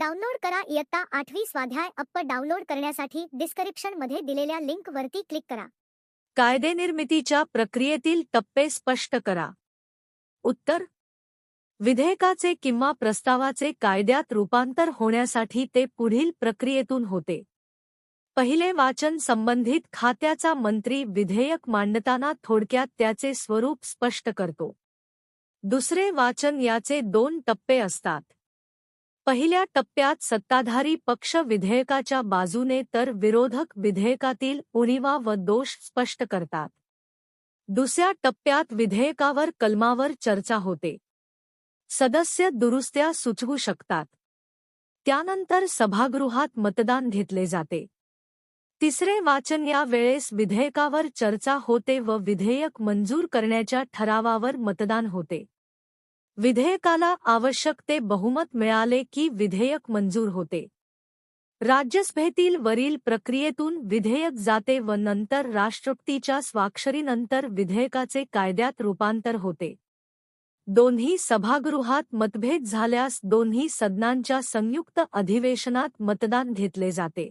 Download करा इयत्ता आठवी स्वाध्याय अप्प डाउनलोड करण्यासाठी डिस्क्रिप्शनमध्ये दिलेल्या लिंक वरती क्लिक करा. कायदेनिर्मितीच्या प्रक्रियेतील टप्पे स्पष्ट करा. उत्तर. विधेयकाचे किंवा प्रस्तावाचे कायद्यात रूपांतर होण्यासाठी ते पुढील प्रक्रियेतून होते. पहिले वाचन संबंधित खात्याचा मंत्री विधेयक मांडताना थोडक्यात त्याचे स्वरूप स्पष्ट करतो. दुसरे वाचन याचे दोन टप्पे असतात. पहिल्या टप्प्यात सत्ताधारी पक्ष विधेयकाच्या बाजूने तर विरोधक विधेयकातील उणीवा व दोष स्पष्ट करतात. दुसऱ्या टप्प्यात विधेयकावर कलमावर चर्चा होते. सदस्य दुरुस्त्या सुचवू शकतात. त्यानंतर सभागृहात मतदान घेतले जाते. तिसरे वाचन या वेळेस विधेयकावर चर्चा होते व विधेयक मंजूर करण्याच्या ठरावावर मतदान होते. विधेयकाला आवश्यक ते बहुमत मिळाले की विधेयक मंजूर होते. राज्यसभेतील वरील प्रक्रियेतून विधेयक जाते व नंतर राष्ट्रपतीच्या स्वाक्षरीनंतर विधेयकाचे कायद्यात रूपांतर होते. दोन्ही सभागृहात मतभेद झाल्यास दोन्ही सदनांच्या संयुक्त अधिवेशनात मतदान घेतले जाते.